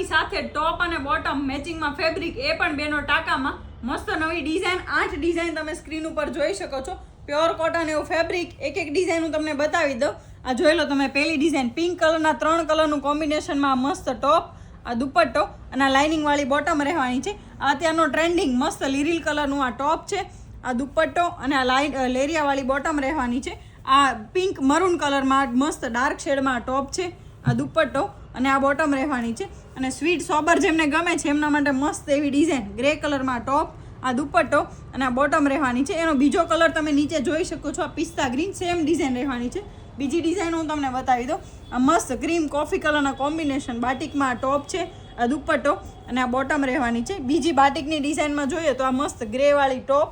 આની સાથે ટોપ અને બોટમ મેચિંગમાં ફેબ્રિક એ પણ બેનો ટાંકામાં મસ્ત નવી ડિઝાઇન આઠ ડિઝાઇન તમે સ્ક્રીન ઉપર જોઈ શકો છો. પ્યોર કોટન એવું ફેબ્રિક એક એક ડિઝાઇન હું તમને બતાવી દઉં. આ જોઈ લો તમે, પહેલી ડિઝાઇન પિંક કલરના ત્રણ કલરનું કોમ્બિનેશનમાં મસ્ત ટોપ આ દુપટ્ટો અને આ લાઇનિંગવાળી બોટમ રહેવાની છે. આ અત્યારનો ટ્રેન્ડિંગ મસ્ત લીરીલ કલરનું આ ટોપ છે. આ દુપટ્ટો અને આ લાઇન લેરિયાવાળી બોટમ રહેવાની છે. આ પિંક મરૂન કલરમાં મસ્ત ડાર્ક શેડમાં આ ટોપ છે. આ દુપટ્ટો અને આ બોટમ રહેવાની છે. અને સ્વીટ સોબર જેમને ગમે છે, એમના માટે મસ્ત એવી ડિઝાઇન ગ્રે કલરમાં ટોપ આ દુપટ્ટો અને આ બોટમ રહેવાની છે. એનો બીજો કલર તમે નીચે જોઈ શકો છો, આ પિસ્તા ગ્રીન સેમ ડિઝાઇન રહેવાની છે. બીજી ડિઝાઇન હું તમને બતાવી દઉં. આ મસ્ત ક્રીમ કોફી કલરના કોમ્બિનેશન બાટિકમાં આ ટોપ છે, આ દુપટ્ટો અને આ બોટમ રહેવાની છે. બીજી બાટિકની ડિઝાઇનમાં જોઈએ તો આ મસ્ત ગ્રેવાળી ટોપ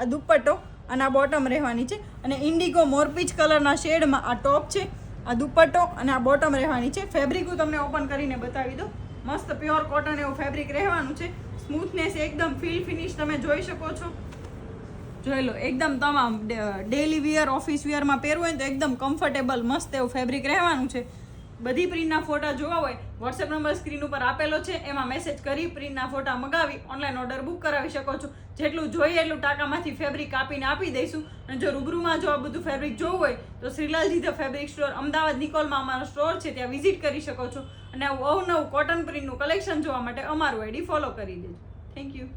આ દુપટ્ટો અને આ બોટમ રહેવાની છે. અને ઇન્ડિગો મોરપીચ કલરના શેડમાં આ ટોપ છે. આ દુપટ્ટો અને આ બોટમ રહેવાની છે. ફેબ્રિક હું તમને ઓપન કરીને બતાવી દઉં. મસ્ત પ્યોર કોટન એવું ફેબ્રિક રહેવાનું છે. સ્મૂથનેસ એકદમ ફીલ ફિનિશ તમે જોઈ શકો છો. જોઈ લો, એકદમ તમામ ડેલી વિયર ઓફિસ વિયરમાં પહેરવું હોય તો એકદમ કમ્ફર્ટેબલ મસ્ત એવું ફેબ્રિક રહેવાનું છે. બધી પ્રિન્ટના ફોટા જોવા હોય વોટ્સએપ નંબર સ્ક્રીન ઉપર આપેલો છે, એમાં મેસેજ કરી પ્રિન્ટના ફોટા મગાવી ઓનલાઈન ઓર્ડર બુક કરાવી શકો છો. જેટલું જોઈએ એટલું ટાંકામાંથી ફેબ્રિક કાપીને આપી દઈશું. અને જો રૂબરૂમાં જો આ બધું ફેબ્રિક જોવું હોય, તો Shrilalji the fabric store Ahmedabad નિકોલમાં અમારો સ્ટોર છે, ત્યાં વિઝિટ કરી શકો છો. અને આવું અવનવું કોટન પ્રિન્ટનું કલેક્શન જોવા માટે અમારું આઈડી ફોલો કરી દેજો. Thank you